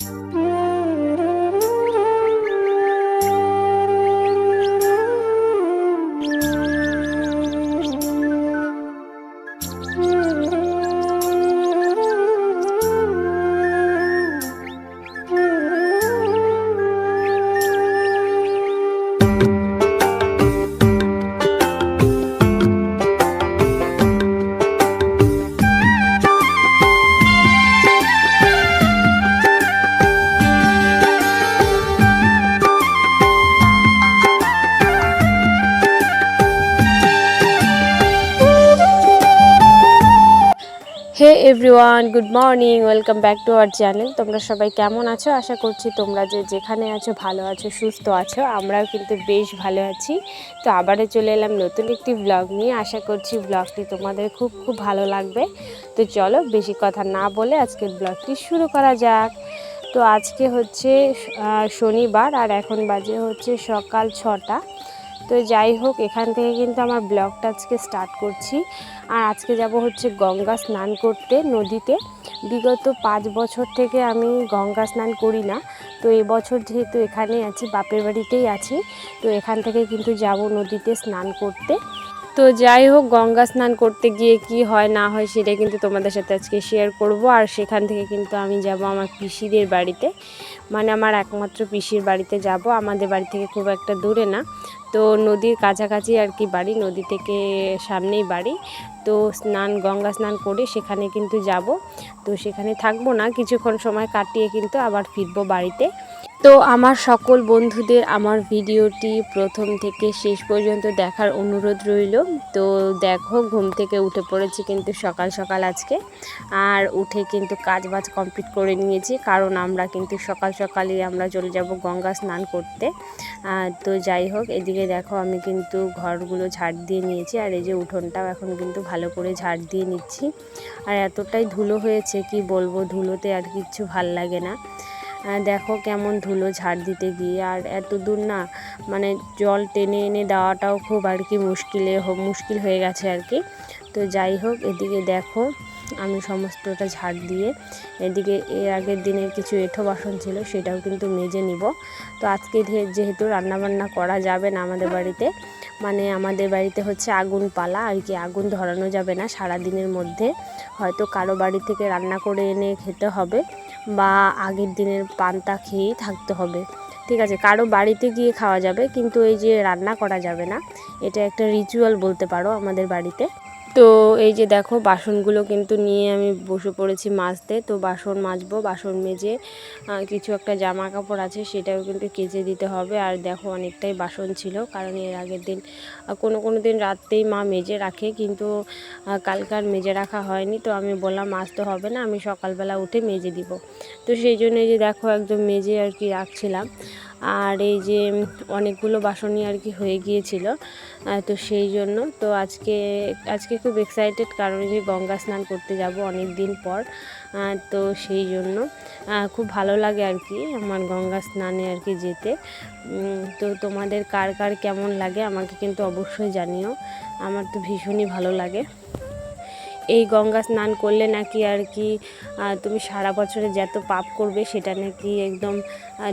Mm-hmm. Everyone good morning welcome back to our channel তোমরা সবাই কেমন আছো? আশা করছি তোমরা যে যেখানে আছো, ভালো আছো, সুস্থ আছো, আমরাও কিন্তু বেশ ভালো আছি। তো আবারও চলে এলাম নতুন একটি ব্লগ নিয়ে। আশা করছি ব্লগটি তোমাদের খুব খুব ভালো লাগবে। তো চলো বেশি কথা না বলে আজকের ব্লগটি শুরু করা যাক। তো আজকে হচ্ছে শনিবার আর এখন বাজে হচ্ছে সকাল ছটা। তো যাই হোক, এখান থেকে কিন্তু আমার ব্লগটা আজকে স্টার্ট করছি। আর আজকে যাব হচ্ছে গঙ্গা স্নান করতে নদীতে। বিগত পাঁচ বছর থেকে আমি গঙ্গা স্নান করি না। তো এবছর যেহেতু এখানে আছি, বাপের বাড়িতেই আছি, তো এখান থেকে কিন্তু যাব নদীতে স্নান করতে। তো যাই হোক, গঙ্গা স্নান করতে গিয়ে কি হয়, না হয় সেটা কিন্তু তোমাদের সাথে আজকে শেয়ার করব। আর সেখান থেকে কিন্তু আমি যাব আমার পিসিদের বাড়িতে। মানে আমার একমাত্র পিসির বাড়িতে যাব। আমাদের বাড়ি থেকে খুব একটা দূরে না। তো নদীর কাছাকাছি আর কি বাড়ি, নদী থেকে সামনেই বাড়ি। তো স্নান, গঙ্গা স্নান করে সেখানে কিন্তু যাব। তো সেখানে থাকব না। কিছুক্ষণ সময় কাটিয়ে কিন্তু আবার ফিরবো বাড়িতে। তো আমার সকল বন্ধুদের আমার ভিডিওটি প্রথম থেকে শেষ পর্যন্ত দেখার অনুরোধ রইল। তো দেখো, ঘুম থেকে উঠে পড়েছি কিন্তু সকাল সকাল আজকে। আর উঠে কিন্তু কাজ বাজ কমপ্লিট করে নিয়েছি, কারণ আমরা কিন্তু সকাল সকালই আমরা চলে যাব গঙ্গা স্নান করতে। তো যাই হোক, এদিকে দেখো আমি কিন্তু ঘরগুলো ঝাড় দিয়ে নিয়েছি, আর এই যে উঠোনটাও এখন কিন্তু ভালো করে ঝাড় দিয়ে নিচ্ছি। আর এতটাই ধুলো হয়েছে, কি বলব, ধুলোতে আর কিচ্ছু ভালো লাগে না। দেখো কেমন ধুলো ঝাড় দিতে গিয়ে। আর এত দূর না মানে জল টেনে এনে দেওয়াটাও খুব আর কি মুশকিলে মুশকিল হয়ে গেছে আর কি। তো যাই হোক, এদিকে দেখো আমি সমস্তটা ঝাড় দিয়ে, এদিকে এর আগের দিনের কিছু এঁঠো বাসন ছিল সেটাও কিন্তু মেজে নিব। তো আজকে যেহেতু রান্নাবান্না করা যাবে না আমাদের বাড়িতে মানে আমাদের বাড়িতে হচ্ছে আগুন পালা, আর কি আগুন ধরানো যাবে না সারা দিনের মধ্যে। হয়তো কারও বাড়ি থেকে রান্না করে এনে খেতে হবে। বা আগের দিনের পান্তা খেয়েই থাকতে হবে। ঠিক আছে, কারও বাড়িতে গিয়ে খাওয়া যাবে, কিন্তু এই যে রান্না করা যাবে না, এটা একটা রিচুয়াল বলতে পারো আমাদের বাড়িতে। তো এই যে দেখো বাসনগুলো কিন্তু নিয়ে আমি বসে পড়েছি মাজতে। তো বাসন মাজবো, বাসন মেজে কিছু একটা জামা কাপড় আছে সেটাও কিন্তু কেচে দিতে হবে। আর দেখো অনেকটাই বাসন ছিল, কারণ এর আগের দিন কোনো কোনো দিন রাত্রেই মা মেজে রাখে, কিন্তু কালকার মেজে রাখা হয়নি। তো আমি বললাম, মাজতে হবে না, আমি সকালবেলা উঠে মেজে দিব। তো সেই জন্য যে দেখো একদম মেজে আর কি রাখছিলাম। আর এই যে অনেকগুলো বাসনই আর কি হয়ে গিয়েছিল তো সেই জন্য, তো আজকে আজকে খুব এক্সাইটেড কারণ যে গঙ্গা স্নান করতে যাব অনেক দিন পর তো সেই জন্য খুব ভালো লাগে আর কি আমার গঙ্গা স্নানে আর কি যেতে। তো তোমাদের কার কার কেমন লাগে আমাকে কিন্তু অবশ্যই জানিও, আমার তো ভীষণই ভালো লাগে। এই গঙ্গা স্নান করলে নাকি আর কি তুমি সারা বছরে যত পাপ করবে সেটা নাকি একদম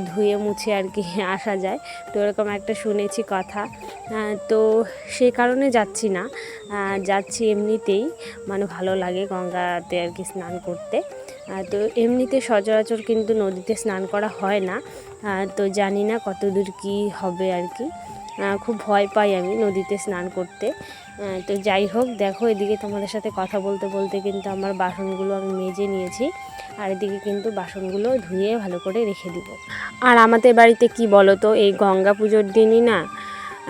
ধুয়ে মুছে আর কি আসা যায়। তো এরকম একটা শুনেছি কথা। তো সেই কারণে যাচ্ছি না। যাচ্ছি এমনিতেই। মানে ভালো লাগে গঙ্গাতে আর কি স্নান করতে। তো এমনিতে সচরাচর কিন্তু নদীতে স্নান করা হয় না। তো জানি না কতদূর কী হবে আর কি। খুব ভয় পাই আমি নদীতে স্নান করতে। তো যাই হোক, দেখো এদিকে তোমাদের সাথে কথা বলতে বলতে কিন্তু আমার বাসনগুলো আমি মেজে নিয়েছি। আর এদিকে কিন্তু বাসনগুলো ধুয়ে ভালো করে রেখে দিব। আর আমাদের বাড়িতে কি বলো তো এই গঙ্গা পুজোর দিনই না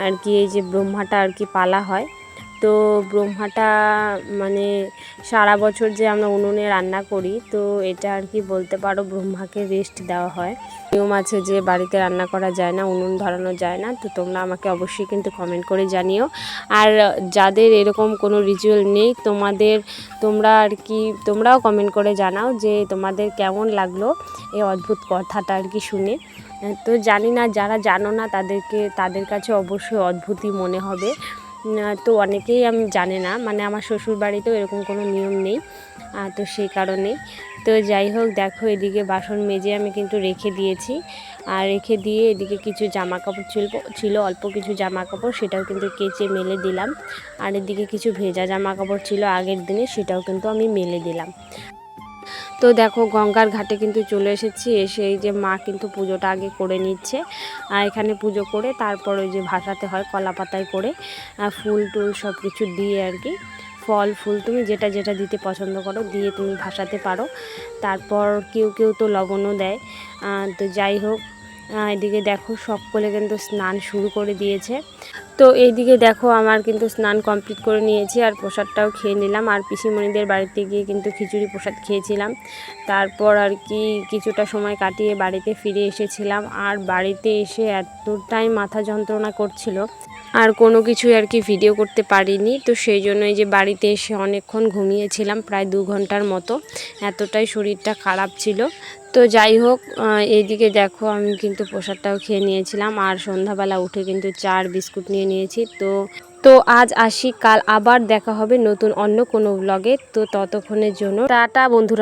আর কি এই যে ব্রহ্মাটা আর কি পালা হয়। তো ব্রহ্মাটা মানে সারা বছর যে আমরা উনুনে রান্না করি, তো এটা আর কি বলতে পারো ব্রহ্মাকে রেস্ট দেওয়া হয়। নিয়ম আছে যে বাড়িতে রান্না করা যায় না, উনুন ধরানো যায় না, তো তোমরা আমাকে অবশ্যই কিন্তু কমেন্ট করে জানিও। আর যাদের এরকম কোনো রিচুয়াল নেই, তোমাদের, তোমরা আর কি, তোমরাও কমেন্ট করে জানাও যে তোমাদের কেমন লাগল এই অদ্ভুত কথাটা আর কি শুনে। তো জানি না, যারা জানো না তাদেরকে, তাদের কাছে অবশ্যই অদ্ভুতই মনে হবে। তো অনেকেই আমি জানে না মানে আমার শ্বশুর বাড়িতেও এরকম কোনো নিয়ম নেই তো সেই কারণে। তো যাই হোক, দেখো এদিকে বাসন মেজে আমি কিন্তু রেখে দিয়েছি আর রেখে দিয়ে এদিকে কিছু জামা কাপড় ছিল ছিল, অল্প কিছু জামা কাপড় সেটাও কিন্তু কেচে মেলে দিলাম। আর এদিকে কিছু ভেজা জামা কাপড় ছিল আগের দিনে, সেটাও কিন্তু আমি মেলে দিলাম। তো দেখো গঙ্গার ঘাটে কিন্তু চলে এসেছি, এসে এই যে মা কিন্তু পুজোটা আগে করে নিচ্ছে আর এখানে পুজো করে তারপর ওই যে ভাসাতে হয় কলা পাতায় করে ফুল টুল সব কিছু দিয়ে আর কি। ফল, ফুল তুমি যেটা যেটা দিতে পছন্দ করো দিয়ে তুমি ভাসাতে পারো। তারপর কেউ কেউ তো লবণও দেয়। তো যাই হোক এদিকে দেখো সকলে কিন্তু স্নান শুরু করে দিয়েছে। তো এইদিকে দেখো আমার কিন্তু স্নান কমপ্লিট করে নিয়েছি আর প্রসাদটাও খেয়ে নিলাম। আর পিসিমণিদের বাড়িতে গিয়ে কিন্তু খিচুড়ি প্রসাদ খেয়েছিলাম। তারপর আর কি কিছুটা সময় কাটিয়ে বাড়িতে ফিরে এসেছিলাম। আর বাড়িতে এসে এতটাই মাথা যন্ত্রণা করছিল, আর কোনো কিছুই আর কি ভিডিও করতে পারিনি। তো সেই জন্যই যে বাড়িতে এসে অনেকক্ষণ ঘুমিয়েছিলাম, প্রায় দু ঘণ্টার মতো। এতটাই শরীরটা খারাপ ছিল। তো যাই হোক এইদিকে দেখো আমি কিন্তু প্রসাদটাও খেয়ে নিয়েছিলাম আর সন্ধ্যাবেলা উঠে কিন্তু চার বিস্কুট নিয়ে নিয়েছি। তো তো আজ আসি, কাল আবার দেখা হবে নতুন অন্য কোনো ব্লগে তো ততক্ষণের জন্য টাটা বন্ধুরা।